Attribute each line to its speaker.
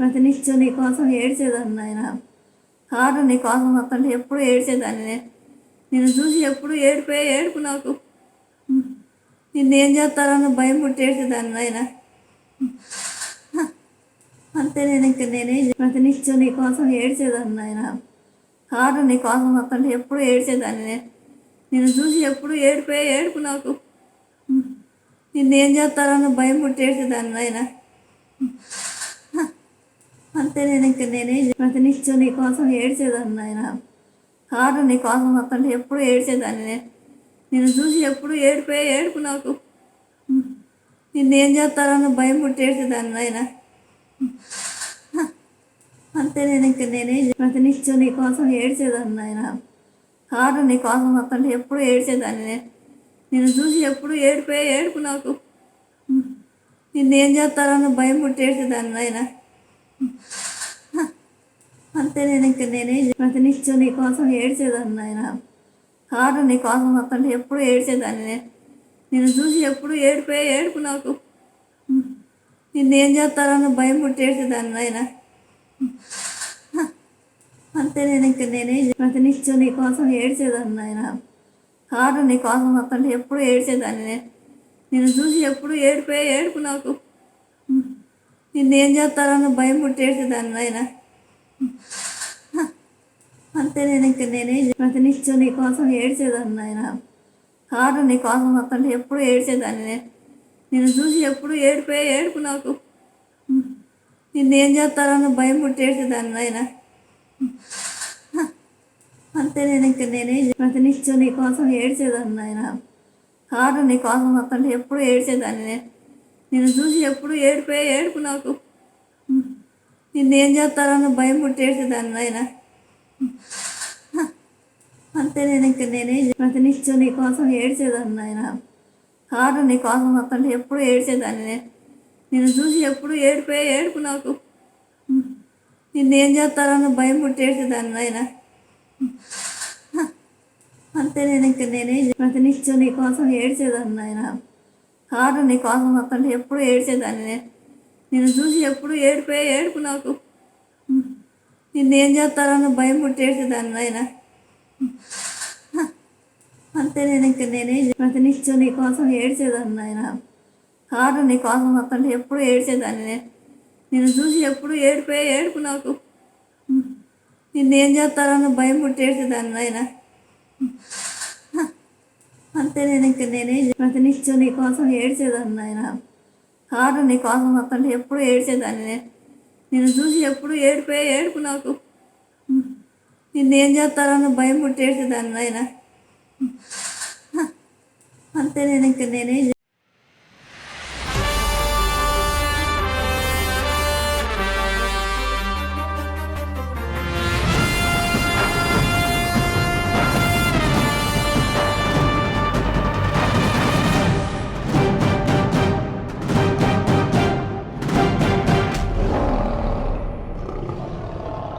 Speaker 1: ప్రతినిత్యం నీ కోసం ఏడ్చేదాన్ని నాయన. కారు నీ కోసం వస్తుంటే ఎప్పుడు ఏడ్చేదాన్ని నేను. నేను చూసి ఎప్పుడు ఏడిపోయి ఏడుపు నాకు. నిన్నేం చేస్తారన్న భయం పుట్టి ఏడ్చేదాన్ని నాయన. అంతే నేను ఇంక నేనేం ప్రతినిత్యం నీ కోసం ఏడ్చేదాన్ని నాయన. కారు నీ కోసం వస్తుంటే ఎప్పుడు ఏడ్చేదాన్ని నేను. నేను చూసి ఎప్పుడు ఏడిపోయి ఏడుపు నాకు. నిన్నేం చేస్తారన్న భయం పుట్టి ఏడ్చేదాన్ని నాయన. అంతే నేను ఇంక నేనేం ప్రతినిత్యం నీ కోసం ఏడ్చేదాన్ని నాయన. కారు నీ కోసం వస్తుంటే ఎప్పుడు ఏడ్చేదాన్ని నేను. నేను చూసి ఎప్పుడు ఏడిపోయి ఏడుపు నాకు. నిన్నేం చేస్తారన్న భయం పుట్టి ఏడ్చేదాన్ని నాయన. అంతే నేను ఇంక నేనేం ప్రతినిత్యం నీ కోసం ఏడ్చేదాన్ని నాయన. కారు నీ కోసం వస్తుంటే ఎప్పుడు ఏడ్చేదాన్ని నేను. నేను చూసి ఎప్పుడు ఏడిపోయి ఏడుపు నాకు. నిన్నేం చేస్తారన్న భయం పుట్టి ఏడ్చేదాన్ని నాయన. అంతే నేను ఇంక నేనే ప్రతినిత్యం నీ కోసం ఏడ్చేదాన్ని నాయన. కారు నీ కోసం వస్తుంటే ఎప్పుడు ఏడ్చేదాన్ని నేను. నేను చూసి ఎప్పుడు ఏడిపోయి ఏడుపు నాకు. నిన్నేం చేస్తారన్న భయం పుట్టి ఏడ్చేదాన్ని నాయన. అంతే నేను ఇంక నేనే ప్రతినిత్యం నీ కోసం ఏడ్చేదాన్ని నాయన. కారు నీ కోసం వస్తుంటే ఎప్పుడు ఏడ్చేదాన్ని నేను. నేను చూసి ఎప్పుడు ఏడిపోయి ఏడుపు నాకు. నిన్నేం చేస్తారని భయం పుట్టేసేదాన్ని ఏడ్చేదాన్ని నాయన అంతే నేను ఇంక నేనేం ప్రతినిత్యం నీ కోసం ఏడ్చేదాన్ని నాయన. కారు నీ కోసం ఎప్పుడు ఏడ్చేదాన్ని నేను. నేను చూసి ఎప్పుడు ఏడిపోయి ఏడుపు నాకు. నిన్నేం చేస్తారని భయం పుట్టేసేదాన్ని ఆయన అంతే నేను ఇంక నేనేం ప్రతినిత్యం నీ కోసం ఏడ్చేదాన్ని నాయన. కారు నీ కోసం ఎప్పుడు ఏడ్చేదాన్ని నేను. నేను చూసి ఎప్పుడు ఏడిపోయి ఏడుపు నాకు. నిన్నేం చేస్తారన్న భయం పుట్టేసేదాన్ని ఆయన నాయన. అంతే నేను ఇంక నేనే ప్రతినిత్యం నీ కోసం ఏడ్చేదాన్ని నాయన. కారు నీ కోసం వస్తుంటే ఎప్పుడు ఏడ్చేదాన్ని నేను. నేను చూసి ఎప్పుడు ఏడిపోయి ఏడుపు నాకు. నిన్నేం చేస్తారన్న భయం పుట్టేసేదాన్ని ఆయన అంతే నేను ఇంక నేనే చే- ప్రతినిత్యం నీ కోసం ఏడ్చేదాన్ని నాయన. కారు నీ కోసం వస్తుంటే ఎప్పుడు ఏడ్చేదాన్ని నేను. నేను చూసి ఎప్పుడు ఏడిపోయి ఏడుపు నాకు. నిన్నేం చేస్తారన్న భయం పుట్టి ఏడ్చేదాన్ని నాయన. అంతే నేను ఇంక నేనేం చే- ప్రతినిత్యం నీ కోసం ఏడ్చేదాన్ని నాయన. కారు నీ కోసం వస్తుంటే ఎప్పుడు ఏడ్చేదాన్ని నేను. నేను చూసి ఎప్పుడు ఏడిపోయి ఏడుపు నాకు. నిన్నేం చేస్తారన్న భయం పుట్టి ఏడ్చేదాన్ని నాయన. అంతే నేను ఇంక నేనేం ప్రతినిత్యం నీ కోసం ఏడ్చేదాన్ని నాయన. కారు నీ కోసం వస్తుంటే ఎప్పుడు ఏడ్చేదాన్ని నేను. నేను చూసి ఎప్పుడు ఏడిపోయి ఏడుపు నాకు. నిన్నేం చేస్తారన్న భయం పుట్టి ఏడ్చేదాన్ని నాయన. అంతే నేను ఇంక నేనేం